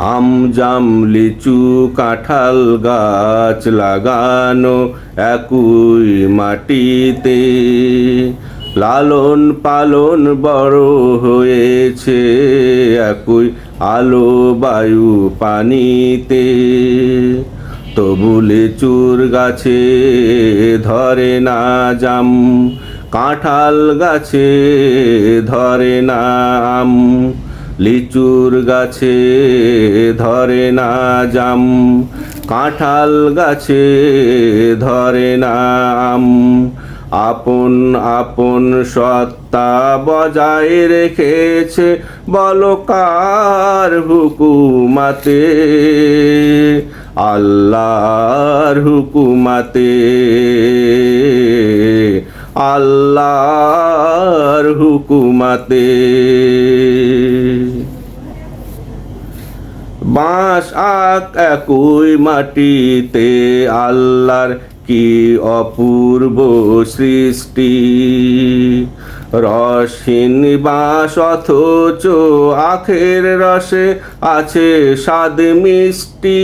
আম, জাম, লিচু, কাঁঠাল গাছ লাগানো একই মাটিতে। লালন পালন বড় হয়েছে একই আলো বায়ু পানিতে। তবু লিচুর গাছে ধরে না জাম, কাঁঠাল গাছে ধরে না আম। লিচুর গাছে ধরে না জাম, কাঁঠাল গাছে ধরে না আম। আপন আপন সত্তা বজায় রেখেছে বলকার হুকুমাতে। আল্লাহর হুকুমাতে। আল্লাহর হুকুমাতে। বাঁশ আক একই মাটিতে আল্লাহর কি অপূর্ব সৃষ্টি? রসহীন বাঁশ অথচ আখের রসে আছে স্বাদ মিষ্টি।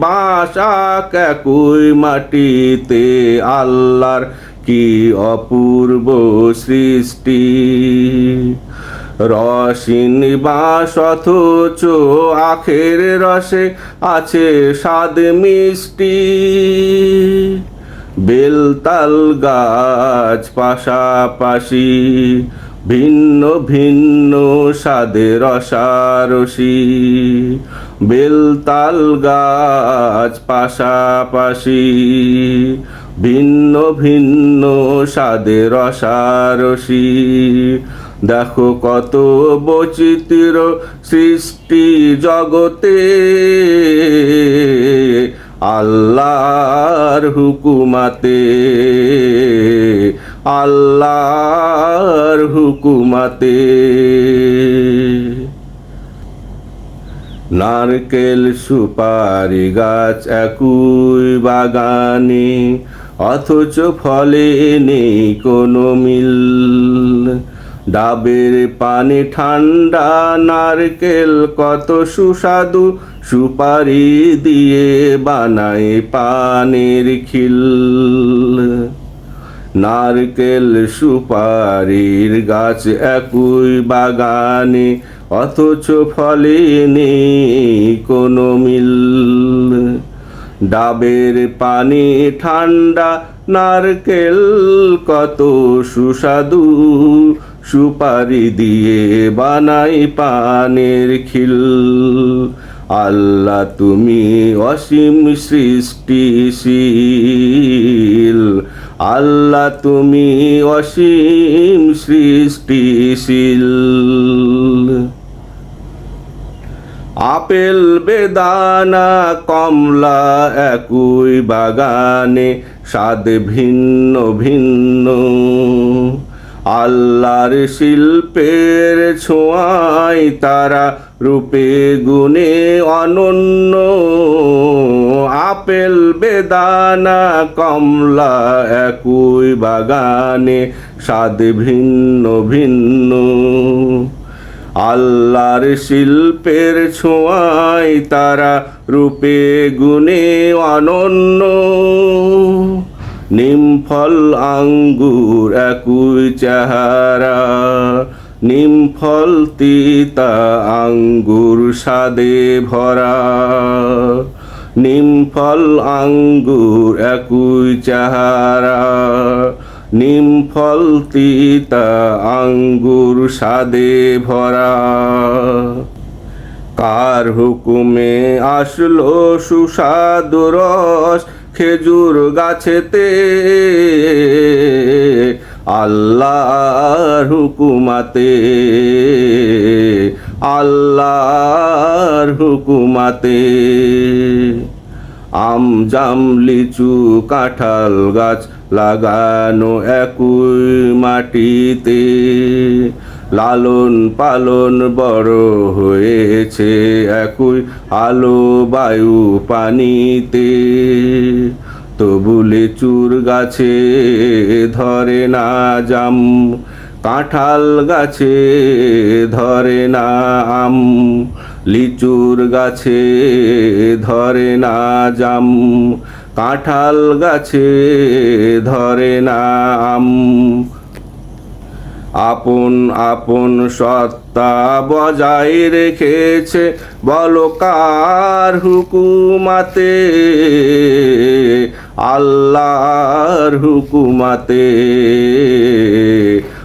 বাঁশ আক একই মাটিতে আল্লাহর কি অপূর্ব সৃষ্টি? রসিন বাস অথচ আখের রসে আছে স্বাদ মিষ্টি। বেলতাল গাছ পাশাপাশি ভিন্ন ভিন্ন স্বাদে রসারসি। বেলতাল গাছ পাশাপাশি ভিন্ন ভিন্ন স্বাদে রসারসি। দেখো কত বৈচিত্র্য সৃষ্টি জগতে। আল্লাহর হুকুমাতে আল্লাহর হুকুমাতে। নারকেল সুপারি গাছ একই বাগানে, অথচ ফলে নেই কোনো মিল। ডাবের পানি ঠান্ডা নারকেল কত সুস্বাদু, সুপারি দিয়ে বানায় পানের খিল। নারকেল সুপারির গাছ একই বাগানে, অথচ ফলে নেই কোনো মিল। ডাবের পানি ঠান্ডা নারকেল কত সুস্বাদু সুপারি দিয়ে বানাই পানের খিল। আল্লাহ তুমি অসীম সৃষ্টিশীল। আল্লাহ তুমি অসীম সৃষ্টিশীল। আপেল, বেদানা, কমলা একই বাগানে, স্বাদ ভিন্ন ভিন্ন। আল্লাহর শিল্পের ছোঁয়ায় তারা রূপে গুণে অনন্য। আপেল, বেদানা, কমলা একই বাগানে, স্বাদ ভিন্ন ভিন্ন। আল্লাহর শিল্পের ছোঁয়ায় তারা রূপে গুণে অনন্য। নিমফল আঙ্গুর একই চেহারা, নিমফল তিতা আঙ্গুর সাদে ভরা, নিমফল আঙ্গুর একই চেহারা, নিমফল তিতা আঙ্গুর স্বাদে ভরা। কার হুকুমে আসলো সুস্বাদু রস খেজুর গাছেতে আল্লাহর হুকুমাতে আল্লাহর হুকুমাতে। আম জাম লিচু কাঁঠাল গাছ লাগানো একই মাটিতে। লালন পালন বড় হয়েছে একই আলো বায়ু পানিতে। তবু লিচুর গাছে ধরে না জাম, কাঁঠাল গাছে ধরে না আম, লিচুর গাছে ধরে না জাম, কাঁঠাল গাছে ধরে না আম। আপন আপন সত্তা বজায় রেখেছে, বলো কার হুকুমাতে? আল্লাহর হুকুমাতে।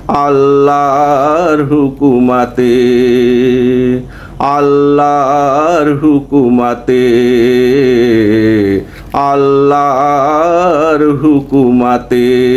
আল্লাহর হুকুমাতে। আল্লাহর হুকুমাতে। আল্লাহর হুকুমাতে।